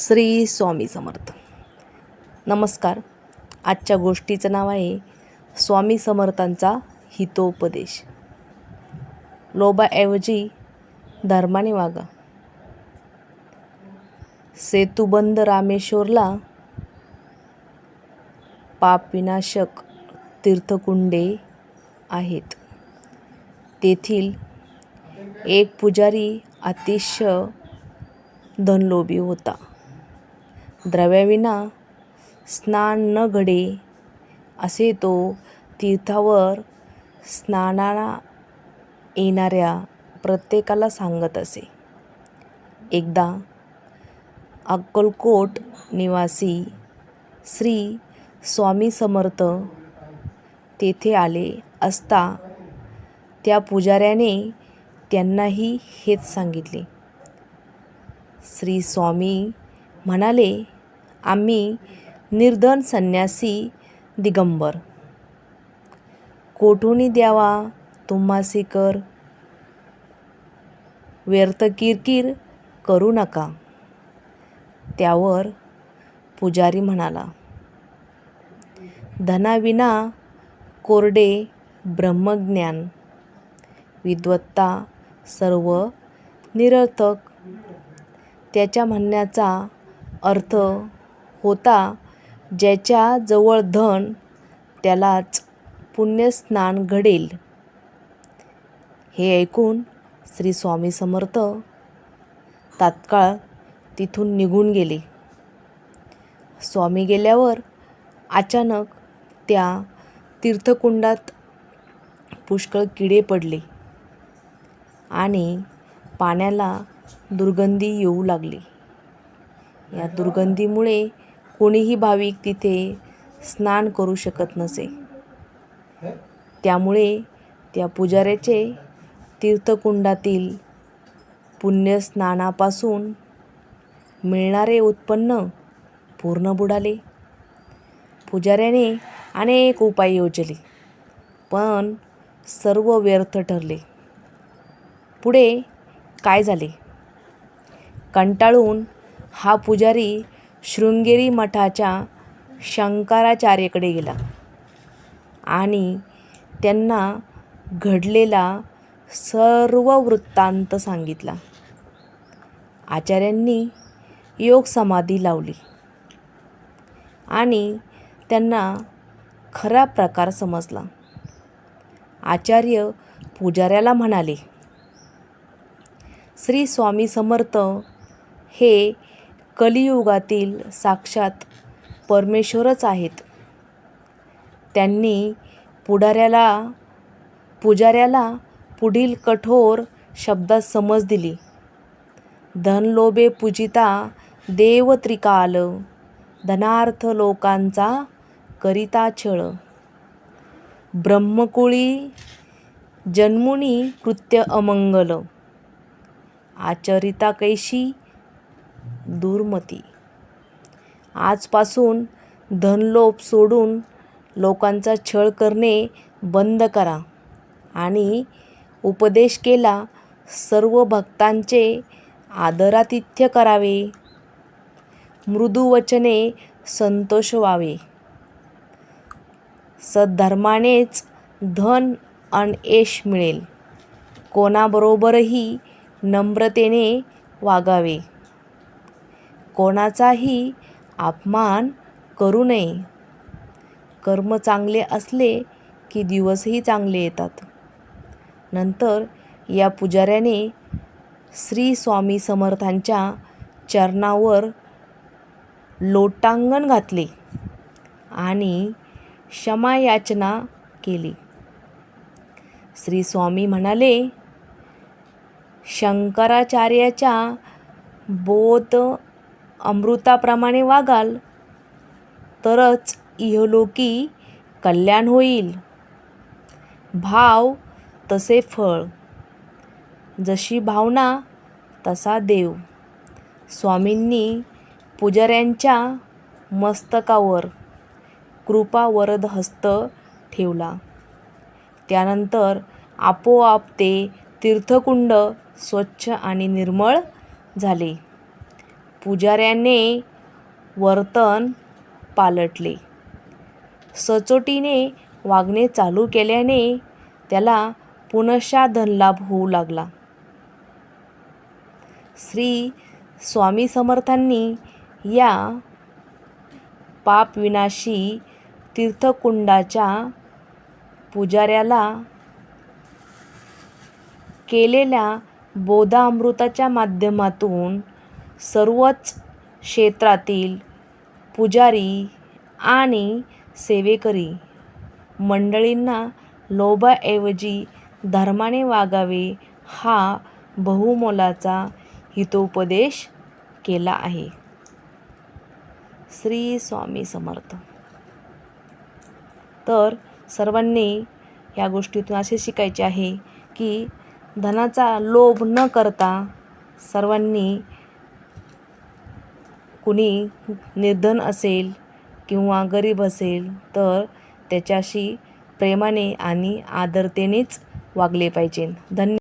श्री स्वामी समर्थ. नमस्कार. आजच्या गोष्टीचं नाव आहे स्वामी समर्थांचा हितोपदेश. लोभाऐवजी धर्माने वागा. सेतुबंद रामेश्वरला पापविनाशक तीर्थकुंडे आहेत. तेथील एक पुजारी अतिशय धनलोभी होता. द्रव्याविना स्नान न घडे असे तो तीर्थावर स्नानाला येणाऱ्या प्रत्येकाला सांगत असे. एकदा अक्कलकोट निवासी श्री स्वामी समर्थ तेथे आले असता त्या पुजाऱ्याने त्यांनाही हेच सांगितले. श्री स्वामी म्हणाले आम्ही निर्धन संन्यासी दिगंबर. कोठून द्यावा तुम्हासी कर? व्यर्थ किरकिर करू नका. त्यावर पुजारी म्हणाला धनाविना कोरडे ब्रह्मज्ञान. विद्वत्ता सर्व निरर्थक. त्याच्या म्हणण्याचा अर्थ होता ज्याच्या जवळ धन त्यालाच पुण्यस्नान घडेल. हे ऐकून श्री स्वामी समर्थ तात्काळ तिथून निघून गेले. स्वामी गेल्यावर अचानक त्या तीर्थकुंडात पुष्कळ किडे पडले आणि पाण्याला दुर्गंधी येऊ लागली. या दुर्गंधीमुळे कोणीही भाविक तिथे स्नान करू शकत नसे. त्यामुळे त्या पुजाऱ्याचे तीर्थकुंडातील पुण्यस्नानापासून मिळणारे उत्पन्न पूर्ण बुडाले. पुजाऱ्याने अनेक उपाय योजले पण सर्व व्यर्थ ठरले. पुढे काय झाले? कंटाळून हा पुजारी शृंगेरी मठाच्या शंकराचार्याकडे गेला आणि त्यांना घडलेला सर्व वृत्तांत सांगितला. आचार्यांनी योग समाधी लावली आणि त्यांना खरा प्रकार समजला. आचार्य पुजाऱ्याला म्हणाले श्री स्वामी समर्थ हे कलियुगातील साक्षात परमेश्वरच आहेत. त्यांनी पुढाऱ्याला पुजाऱ्याला पुढील कठोर शब्दात समज दिली. धनलोभे पूजिता देव त्रिकाल धनार्थ लोकांचा करिता छळ. ब्रह्मकुळी जन्मुनी कृत्य अमंगल. आचरिता कैशी दुर्मती. आजपासून धनलोभ सोडून लोकांचा छळ करणे बंद करा आणि उपदेश केला सर्व भक्तांचे आदरातिथ्य करावे. मृदुवचने संतोष व्हावे सद्धर्मानेच धन आणि यश मिळेल. कोणाबरोबरही नम्रतेने वागावे. कोणाचाही अपमान करू नये. कर्म चांगले असले की दिवसही चांगले येतात. नंतर या पुजाऱ्याने श्री स्वामी समर्थांच्या चरणावर लोटांगण घातले आणि क्षमायाचना केली. श्री स्वामी म्हणाले शंकराचार्याच्या बोध अमृताप्रमाणे वागाल तरच इहलोकी कल्याण होईल. भाव तसे फळ जशी भावना तसा देव. स्वामींनी पुजाऱ्यांच्या मस्तकावर कृपावरद हस्त ठेवला. त्यानंतर आपोआप ते तीर्थकुंड स्वच्छ आणि निर्मळ झाले. पुजाऱ्याने वर्तन पालटले. सचोटीने वागणे चालू केल्याने त्याला पुनशा धनलाभ होऊ लागला. श्री स्वामी समर्थांनी या पापविनाशी तीर्थकुंडाच्या पुजाऱ्याला केलेल्या बोधामृताच्या माध्यमातून सर्वच क्षेत्रातील पुजारी आणि सेवेकरी मंडळींना लोभाऐवजी धर्माने वागावे हा बहुमोलाचा हितोपदेश केला आहे. श्री स्वामी समर्थ. तर सर्वांनी या गोष्टीतून असे शिकायचे आहे की धनाचा लोभ न करता सर्वांनी कुणी निर्धन असेल किंवा गरीब असेल तर त्याच्याशी प्रेमाने आणि आदरतेनेच वागले पाहिजे. धन्य